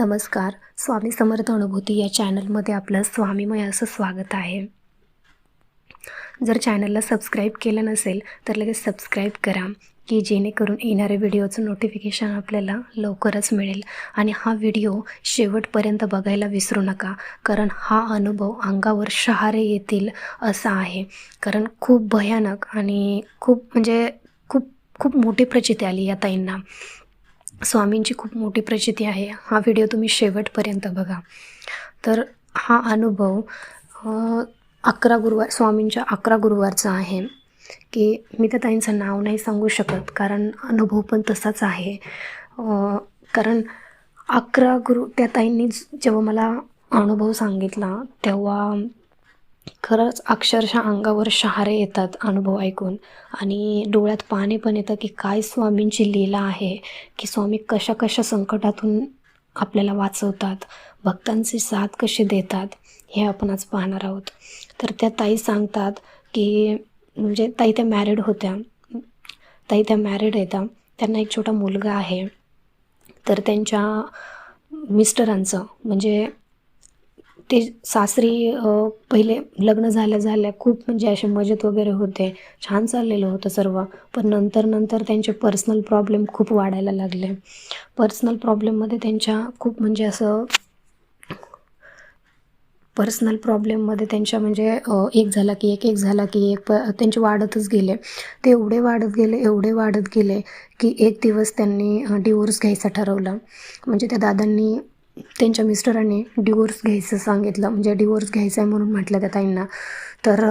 नमस्कार. स्वामी समर्थ अनुभूती या चॅनलमध्ये आपलं स्वामीमय असं स्वागत आहे. जर चॅनलला सबस्क्राईब केलं नसेल तर लगेच सबस्क्राईब करा की जेणेकरून येणाऱ्या व्हिडिओचं नोटिफिकेशन आपल्याला लवकरच मिळेल. आणि हा व्हिडिओ शेवटपर्यंत बघायला विसरू नका कारण हा अनुभव अंगावर शहारे येतील असा आहे. कारण खूप भयानक आणि खूप म्हणजे खूप खूप मोठी प्रचिती आली या ताईंना. स्वामींची खूप मोठी प्रचिती आहे. हा व्हिडिओ तुम्ही शेवटपर्यंत बघा. तर हा अनुभव अकरा गुरुवार स्वामींच्या अकरा गुरुवारचा आहे की मी त्या ताईंचं नाव नाही सांगू शकत कारण अनुभव पण तसाच आहे. कारण अकरा गुरु त्या ताईंनी जेव्हा मला अनुभव सांगितला तेव्हा खरंच अक्षरशः अंगावर शहारे येतात अनुभव ऐकून. आणि डोळ्यात पाणी पण येतं की काय स्वामींची लीला आहे की स्वामी कशा कशा संकटातून आपल्याला वाचवतात भक्तांची साथ कशी देतात हे आपण आज पाहणार आहोत. तर त्या ताई सांगतात की म्हणजे ताई त्या मॅरिड होत्या. ताई त्या मॅरिड येतात त्यांना एक छोटा मुलगा आहे. तर त्यांच्या मिस्टरांचं म्हणजे ते सासरी पहिले लग्न झाल्या झाल्या खूप म्हणजे असे मजेत वगैरे होते. छान चाललेलं होतं सर्व. पण नंतर नंतर त्यांचे पर्सनल प्रॉब्लेम खूप वाढायला लागले. पर्सनल प्रॉब्लेममध्ये त्यांच्या खूप म्हणजे असं पर्सनल प्रॉब्लेममध्ये त्यांच्या म्हणजे एक झाला की एक एक झाला की एक प त्यांचे वाढतच गेले. ते एवढे वाढत गेले एवढे वाढत गेले की एक दिवस त्यांनी डिवोर्स घ्यायचा ठरवला. म्हणजे त्या दादांनी त्यांच्या मिस्टरांनी डिवोर्स घ्यायचं सांगितलं. म्हणजे डिवोर्स घ्यायचा आहे म्हणून म्हटलं त्या ताईंना. तर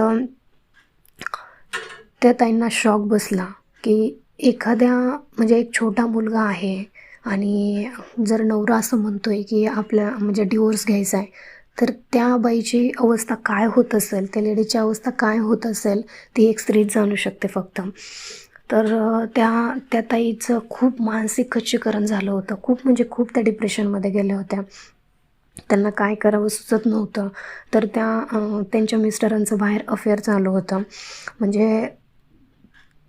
त्या ताईंना शॉक बसला की एखाद्या म्हणजे एक छोटा मुलगा आहे आणि जर नवरा असं म्हणतो आहे की आपल्या म्हणजे डिवोर्स घ्यायचा आहे तर त्या बाईची अवस्था काय होत असेल? त्या लेडीची अवस्था काय होत असेल? ती एक स्त्रीच जाणू शकते फक्त. तर त्या त्या ताईचं खूप मानसिक खच्चीकरण झालं होतं. खूप म्हणजे खूप त्या डिप्रेशनमध्ये गेल्या होत्या. त्यांना काय करावं सुचत नव्हतं. तर त्या त्यांच्या मिस्टरांचं बाहेर अफेअर चालू होतं. म्हणजे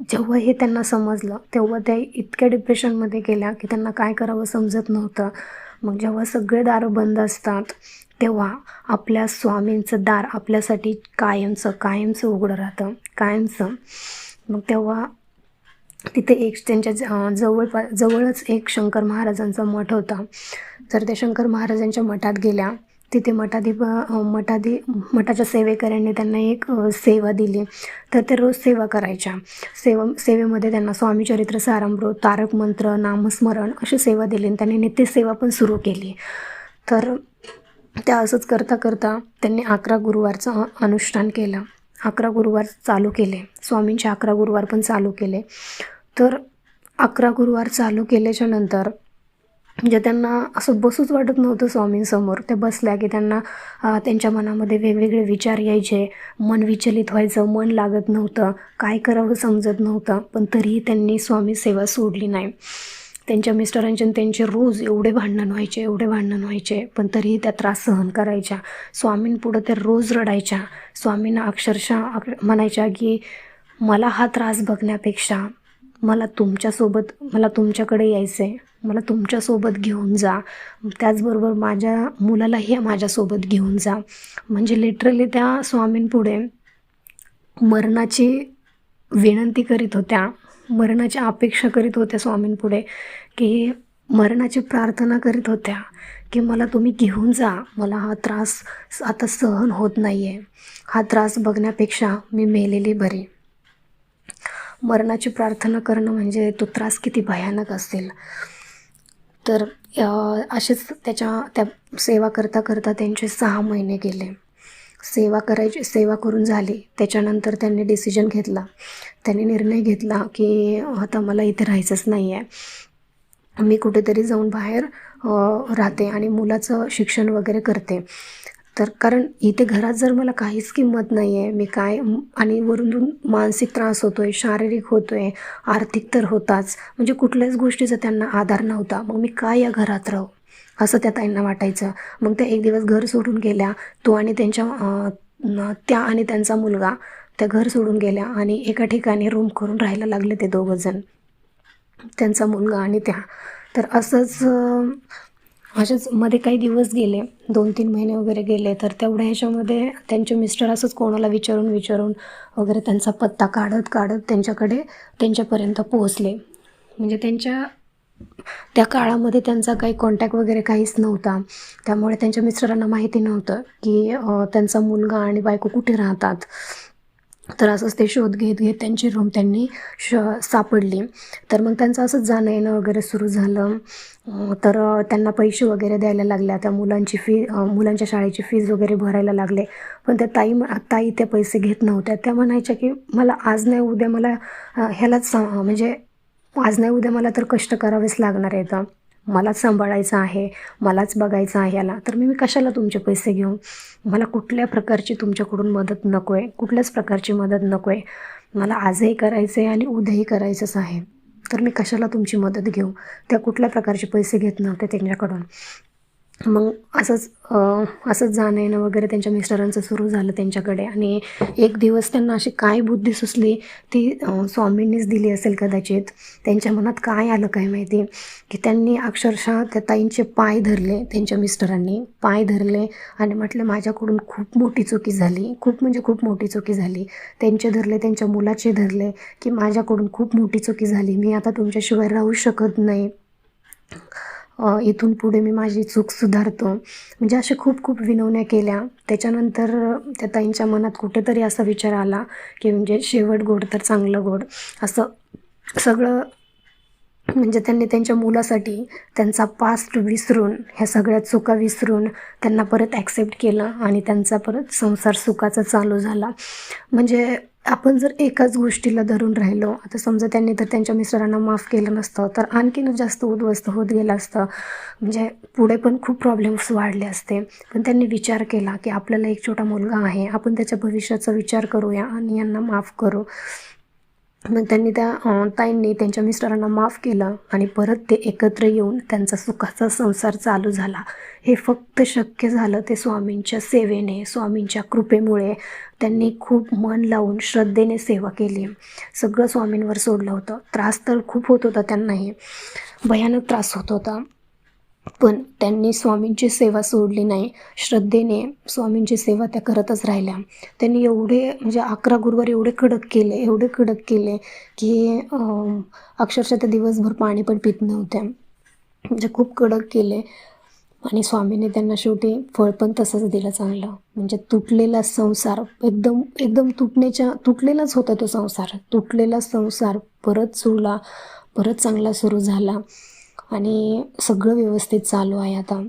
जेव्हा हे त्यांना समजलं तेव्हा त्या इतक्या डिप्रेशनमध्ये गेल्या की त्यांना काय करावं समजत नव्हतं. मग जेव्हा सगळे दारं बंद असतात तेव्हा आपल्या स्वामींचं दार आपल्यासाठी कायमचं कायमचं उघडं राहतं. कायमचं. मग तेव्हा तिथे एक त्यांच्या ज- जवळपा जवळच एक शंकर महाराजांचा मठ होता. तर त्या शंकर महाराजांच्या मठात गेल्या. तिथे मठाधी मठाधी मठाच्या सेवेकऱ्यांनी त्यांना एक सेवा दिली. तर ते रोज सेवा करायच्या. सेवा सेवेमध्ये त्यांना स्वामीचरित्र सारामृत तारक मंत्र नामस्मरण अशी सेवा दिली आणि त्यांनी नित्यसेवा पण सुरू केली. तर त्या असंच करता करता त्यांनी अकरा गुरुवारचं अनुष्ठान केलं. अकरा गुरुवार चालू केले. स्वामींचे अकरा गुरुवार पण चालू केले. तर अकरा गुरुवार चालू केल्याच्यानंतर जे त्यांना असं बसूच वाटत नव्हतं स्वामींसमोर ते बसल्या की त्यांना त्यांच्या मनामध्ये वेगवेगळे विचार यायचे. मन विचलित व्हायचं मन लागत नव्हतं. काय करावं समजत नव्हतं. पण तरीही त्यांनी स्वामी सेवा सोडली नाही. त्यांच्या मिस्टरांचे त्यांचे रोज एवढे भांडण व्हायचे एवढे भांडण व्हायचे. पण तरीही त्या त्रास सहन करायच्या. स्वामींपुढं त्या रोज रडायच्या. स्वामींना अक्षरशः म्हणायच्या की मला हा त्रास बघण्यापेक्षा मला तुमच्यासोबत मला तुमच्याकडे यायचं आहे मला तुमच्यासोबत घेऊन जा. त्याचबरोबर माझ्या मुलालाही माझ्यासोबत घेऊन जा. म्हणजे लिटरली त्या स्वामींपुढे मरणाची विनंती करीत होत्या. मरणाची अपेक्षा करीत होत्या स्वामींपुढे की मरणाची प्रार्थना करीत होत्या की मला तुम्ही घेऊन जा मला हा त्रास आता सहन होत नाही आहे हा त्रास बघण्यापेक्षा मी मेलेली बरी. मरणाची प्रार्थना करणं म्हणजे तो त्रास किती भयानक असेल. तर असेच त्याच्या त्या सेवा करता करता त्यांचे सहा महिने गेले. सेवा करायची सेवा करून झाली. त्याच्यानंतर त्यांनी डिसिजन घेतला. त्यांनी निर्णय घेतला की आता मला इथे राहायचंच नाही आहे मी कुठेतरी जाऊन बाहेर राहते आणि मुलाचं शिक्षण वगैरे करते. तर कारण इथे घरात जर मला काहीच किंमत नाही आहे मी काय आणि वरून मानसिक त्रास होतो आहे शारीरिक होतो आहे आर्थिक तर होताच. म्हणजे कुठल्याच गोष्टीचा त्यांना आधार नव्हता. मग मी काय या घरात राहू? असं त्या ताईंना वाटायचं. मग त्या एक दिवस घर सोडून गेल्या. तो आणि त्यांच्या त्या आणि त्यांचा मुलगा त्या घर सोडून गेल्या आणि एका ठिकाणी रूम करून राहायला लागले ते दोघंजण त्यांचा मुलगा आणि त्या. तर असंच अशाच असेच मध्ये काही दिवस गेले. दोन तीन महिने वगैरे गेले. तर तेवढ्या ह्याच्यामध्ये त्यांचे मिस्टर असंच कोणाला विचारून विचारून वगैरे त्यांचा पत्ता काढत काढत त्यांच्याकडे त्यांच्यापर्यंत पोहोचले. म्हणजे त्यांच्या त्या काळामध्ये त्यांचा काही कॉन्टॅक्ट वगैरे काहीच नव्हता. त्यामुळे त्यांच्या मिस्टरांना माहिती नव्हतं की त्यांचा मुलगा आणि बायको कुठे राहतात. तर असंच ते शोध घेत घेत त्यांची रूम त्यांनी श सापडली. तर मग त्यांचं असंच जाणं येणं वगैरे सुरू झालं. तर त्यांना पैसे वगैरे द्यायला लागल्या. त्या मुलांची फी मुलांच्या शाळेची फीज वगैरे भरायला लागले. पण त्या ताई ताई त्या पैसे घेत नव्हत्या. त्या म्हणायच्या की मला आज नाही उद्या मला ह्यालाच सा- म्हणजे आज नाही उद्या मला तर कष्ट करावेच लागणार आहेत मलाच सांभाळायचं आहे मलाच बघायचं आहे याला. तर मी मी कशाला तुमचे पैसे घेऊ? मला कुठल्या प्रकारची तुमच्याकडून मदत नको आहे कुठल्याच प्रकारची मदत नको आहे मला आजही करायचं आहे आणि उद्याही करायचंच आहे. तर मी कशाला तुमची मदत घेऊ? त्या कुठल्या प्रकारचे पैसे घेत नव्हते त्यांच्याकडून? मग असंच असंच जाणं येणं वगैरे त्यांच्या मिस्टरांचं सुरू झालं त्यांच्याकडे. आणि एक दिवस त्यांना अशी काय बुद्धी सुचली ती स्वामींनीच दिली असेल कदाचित. त्यांच्या मनात काय आलं काय माहिती? की त्यांनी अक्षरशः त्या ताईंचे पाय धरले त्यांच्या मिस्टरांनी पाय धरले आणि म्हटलं माझ्याकडून खूप मोठी चुकी झाली. खूप म्हणजे खूप मोठी चुकी झाली. त्यांचे धरले त्यांच्या मुलाचे धरले की माझ्याकडून खूप मोठी चुकी झाली. मी आता तुमच्याशिवाय राहू शकत नाही. इथून पुढे मी माझी चूक सुधारतो. म्हणजे अशा खूप खूप विनवण्या केल्या. त्याच्यानंतर त्या ताईंच्या मनात कुठेतरी असा विचार आला की म्हणजे शेवट गोड तर चांगलं गोड. असं सगळं म्हणजे त्यांनी त्यांच्या मुलासाठी त्यांचा पास्ट विसरून ह्या सगळ्या चुका विसरून त्यांना परत ॲक्सेप्ट केलं आणि त्यांचा परत संसार सुखाचा चालू झाला. म्हणजे आपण जर एकाच गोष्टीला धरून राहिलो आता समजा त्यांनी तर त्यांच्या मिस्टरांना माफ केलं नसतं तर आणखीनच जास्त उद्ध्वस्त होत गेलं असतं. म्हणजे पुढे पण खूप प्रॉब्लेम्स वाढले असते. पण त्यांनी विचार केला की आपल्याला एक छोटा मुलगा आहे आपण त्याच्या भविष्याचा विचार करूया आणि यांना माफ करू. मग त्यांनी त्या ताईंनी त्यांच्या मिस्टरांना माफ केलं आणि परत ते एकत्र येऊन त्यांचा सुखाचा संसार चालू झाला. हे फक्त शक्य झालं ते स्वामींच्या सेवेने स्वामींच्या कृपेमुळे त्यांनी खूप मन लावून श्रद्धेने सेवा केली. सगळं स्वामींवर सोडलं होतं. त्रास तर खूप होत होता त्यांनाही. भयानक त्रास होत होता. पण त्यांनी स्वामींची सेवा सोडली नाही. श्रद्धेने स्वामींची सेवा त्या करतच राहिल्या. त्यांनी एवढे म्हणजे अकरा गुरुवार एवढे कडक केले एवढे कडक केले की अक्षरशः त्या दिवसभर पाणी पण पित नव्हत्या. म्हणजे खूप कडक केले. आणि स्वामीने त्यांना शेवटी फळ पण तसंच दिलं चांगलं. म्हणजे तुटलेला संसार एकदम एकदम तुटण्याच्या तुटलेलाच होता तो संसार. तुटलेला संसार परत जुळला परत चांगला सुरू झाला. आणि सगळं व्यवस्थित चालू आहे आता.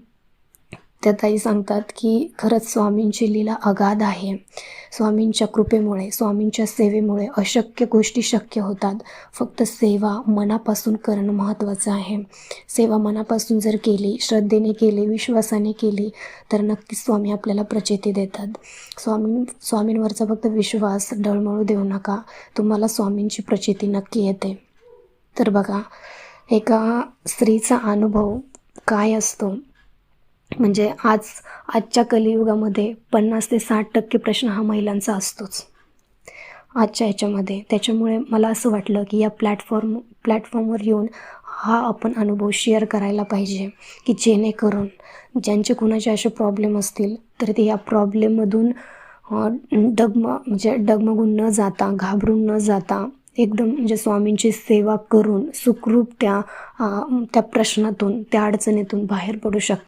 त्या ताई सांगतात की खरंच स्वामींची लीला अगाध आहे. स्वामींच्या कृपेमुळे स्वामींच्या सेवेमुळे अशक्य गोष्टी शक्य होतात. फक्त सेवा मनापासून करणं महत्त्वाचं आहे. सेवा मनापासून जर केली श्रद्धेने केली विश्वासाने केली तर नक्कीच स्वामी आपल्याला प्रचिती देतात. स्वामी स्वामींवरचा फक्त विश्वास डळमळू देऊ नका. तुम्हाला स्वामींची प्रचिती नक्की येते. तर बघा एका स्त्रीचा अनुभव काय असतो? म्हणजे आज आजच्या कलियुगामध्ये पन्नास ते साठ टक्के प्रश्न हा महिलांचा असतोच. आजच्या ह्याच्यामध्ये त्याच्यामुळे मला असं वाटलं की या प्लॅटफॉर्म प्लॅटफॉर्मवर येऊन हा आपण अनुभव शेअर करायला पाहिजे की जेणेकरून ज्यांचे कुणाचे असे प्रॉब्लेम असतील तर ते या प्रॉब्लेममधून डगम म्हणजे डगमगून न जाता घाबरून न जाता एकदम म्हणजे स्वामींची सेवा करून सुखरूप त्या त्या प्रश्नातून त्या अडचणीतून बाहेर पडू शकतात.